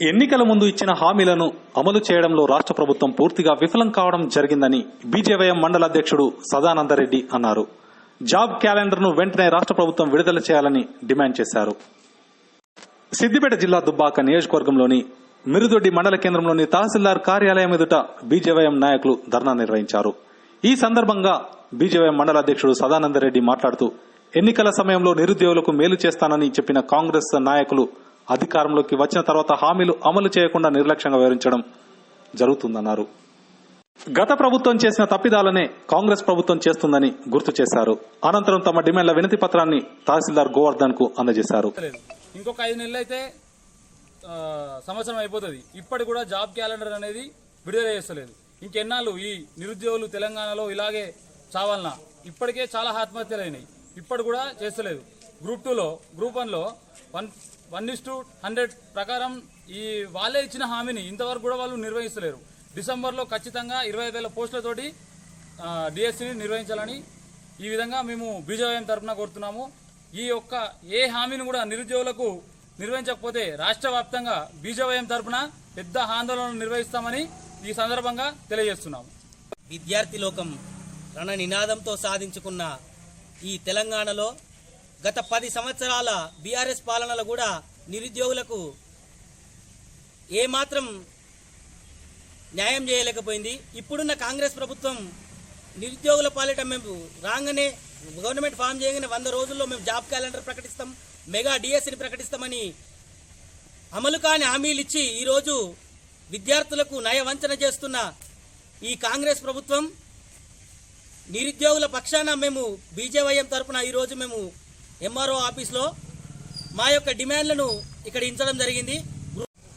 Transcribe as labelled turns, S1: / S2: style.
S1: ఎన్నికల ముందు ఇచ్చిన హామీలను అమలు చేయడంలో రాష్ట్ర ప్రభుత్వం పూర్తిగా విఫలం కావడం జరిగిందని బీజేవైఎం మండల అధ్యక్షుడు సదానందరెడ్డి అన్నారు. జాబ్ క్యాలెండర్ను వెంటనే రాష్ట్ర ప్రభుత్వం విడుదల చేయాలని డిమాండ్ చేశారు. సిద్దిపేట జిల్లా దుబ్బాక నియోజకవర్గంలోని మిరుదొడ్డి మండల కేంద్రంలోని తహసీల్దార్ కార్యాలయం ఎదుట బీజేవైఎం నాయకులు ధర్నా నిర్వహించారు. ఈ సందర్భంగా బీజేవైఎం మండల అధ్యక్షుడు సదానందరెడ్డి మాట్లాడుతూ ఎన్నికల సమయంలో నిరుద్యోగులకు మేలు చేస్తానని చెప్పిన కాంగ్రెస్ నాయకులు అధికారంలోకి వచ్చిన తర్వాత హామీలు అమలు చేయకుండా నిర్లక్ష్యంగా వివరించడం జరుగుతుందన్నారు. గత ప్రభుత్వం చేసిన తప్పిదాలనే కాంగ్రెస్ ప్రభుత్వం చేస్తుందని గుర్తు చేశారు. అనంతరం తమ డిమాండ్ల వినతి పత్రాన్ని తహసీల్దార్ గోవర్ధన్కు అందజేశారు.
S2: లేదు ఇంకొక ఐదు నెలలు అయితే సంవత్సరం అయిపోతుంది. ఇప్పటి కూడా జాబ్ క్యాలెండర్ అనేది విడుదల చేస్తలేదు. ఇంకెన్నాళ్ళు ఈ నిరుద్యోగులు తెలంగాణలో ఇలాగే చావాలనా? ఇప్పటికే చాలా ఆత్మహత్యలు అయినాయి ఇప్పటి కూడా చేస్తలేదు. గ్రూప్ టూలో గ్రూప్ వన్లో one one is to hundred ప్రకారం ఈ వాళ్ళే ఇచ్చిన హామీని ఇంతవరకు కూడా వాళ్ళు నిర్వహిస్తలేరు. డిసెంబర్లో ఖచ్చితంగా ఇరవై వేల పోస్టులతోటి డిఎస్సిని నిర్వహించాలని ఈ విధంగా మేము బీజేపీ తరఫున కోరుతున్నాము. ఈ యొక్క ఏ హామీని కూడా నిరుద్యోగులకు నిర్వహించకపోతే రాష్ట్ర వ్యాప్తంగా బీజేపీ తరఫున పెద్ద ఆందోళన నిర్వహిస్తామని ఈ సందర్భంగా తెలియజేస్తున్నాము.
S3: విద్యార్థి లోకం రణ నినాదంతో సాధించుకున్న ఈ తెలంగాణలో గత పది సంవత్సరాల బీఆర్ఎస్ పాలనలో కూడా నిరుద్యోగులకు ఏమాత్రం న్యాయం చేయలేకపోయింది. ఇప్పుడున్న కాంగ్రెస్ ప్రభుత్వం నిరుద్యోగుల పాలిట మేము రాగానే గవర్నమెంట్ ఫామ్ చేయగానే వంద రోజుల్లో మేము జాబ్ క్యాలెండర్ ప్రకటిస్తాం మెగా డిఎస్సిని ప్రకటిస్తామని అమలు కాని హామీలు ఇచ్చి ఈరోజు విద్యార్థులకు నయవంచన చేస్తున్న ఈ కాంగ్రెస్ ప్రభుత్వం నిరుద్యోగుల పక్షాన మేము బీజేవైఎం తరఫున ఈరోజు మేము ఎంఆర్ఓ ఆఫీస్లో మా యొక్క డిమాండ్లను ఇక్కడ ఇంచడం జరిగింది.